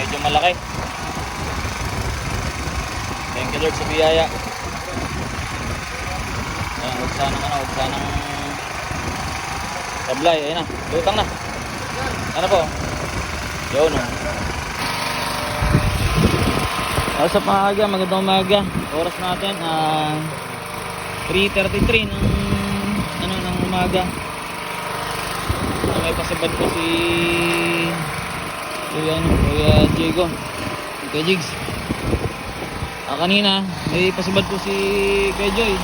medyo malaki. Thank you Lord sa biyaya. Ayan, huwag sanang ano, huwag sanang sablay. Ayun na, lutang na. Ano po? Yun oh. o. sa maaga, magandang umaga. Oras natin, ah, 3.33 ng, ano, ng umaga. Ah, may pasabad ko si Kuya, ano, Kuya Diego. Kuya Jigs. Ah, kanina, may pasabad ko si Kuya Joy.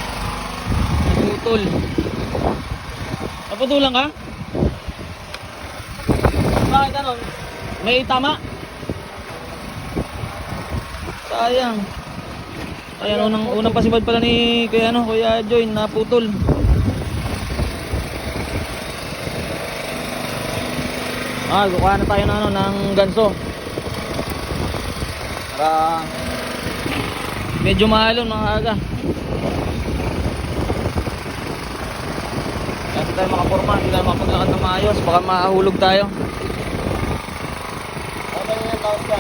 Naputol. Naputulan ka? Bakit ano? May tama? Sayang. Ayan, unang, unang pasibad pala ni Kuya, ano, Kuya Joy, naputol. Ah, kukuha na tayo ng, ano, ng ganso. Para medyo mahalon mga aga. Kasi tayo makaporma, hindi tayo makapaglakad ng maayos, baka mahulog tayo. Ano yung tawag ka?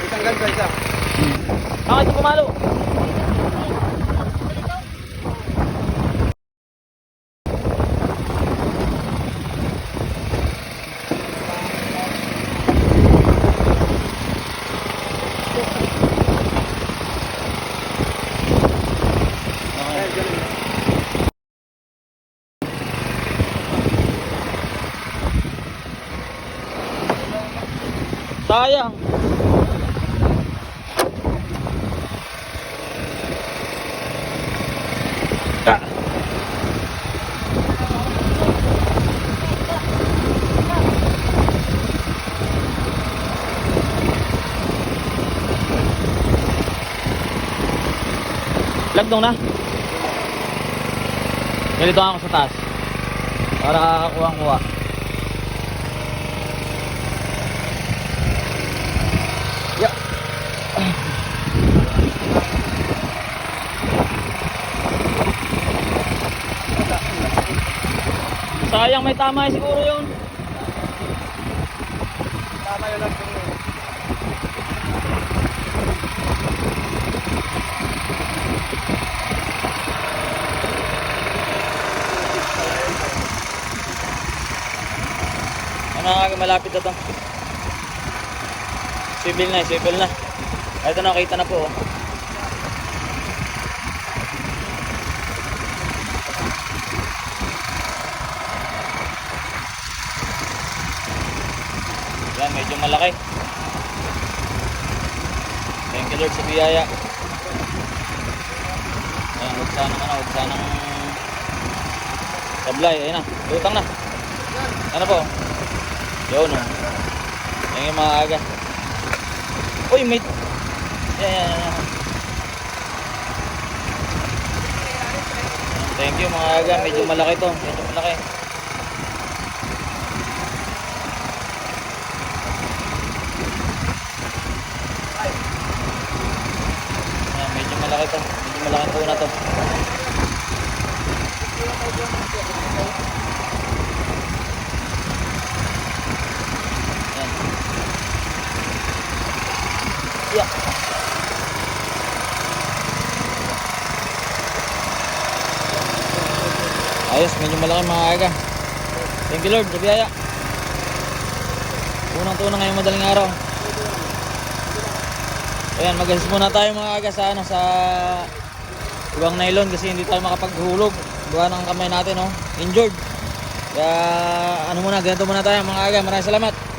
Isang ganito, isa. Bakit ito Sayang. Ah. Lagdong na. Ganito ako sa taas. Para kakakuha Sayang may tama siguro yun. Tama yun lang kung Ano malapit na to. Civil na, civil na. Ito na, kita na po. Oh. Medyo malaki. Thank you Lord sa biyaya. Ayan, huwag sanang ano, huwag sanang sablay. Ayun na, lutang na. Ano po? Yun o. Yan yung mga aga. Uy, may... Yan, yan, yan, yan. Thank you mga aga. Medyo malaki to. Medyo malaki. Yan, medyo malaki to. Malaki po to. Yan. Yeah. Ayos, medyo malaki mga aga. Thank you Lord, sa biyaya. Unang-tunang ngayong madaling araw. Ayan, mag muna tayo mga aga sa ano sa ibang nylon kasi hindi tayo makapaghulog. Buwan ng kamay natin, oh. Injured. Kaya ano muna, ganito muna tayo mga aga. Maraming salamat.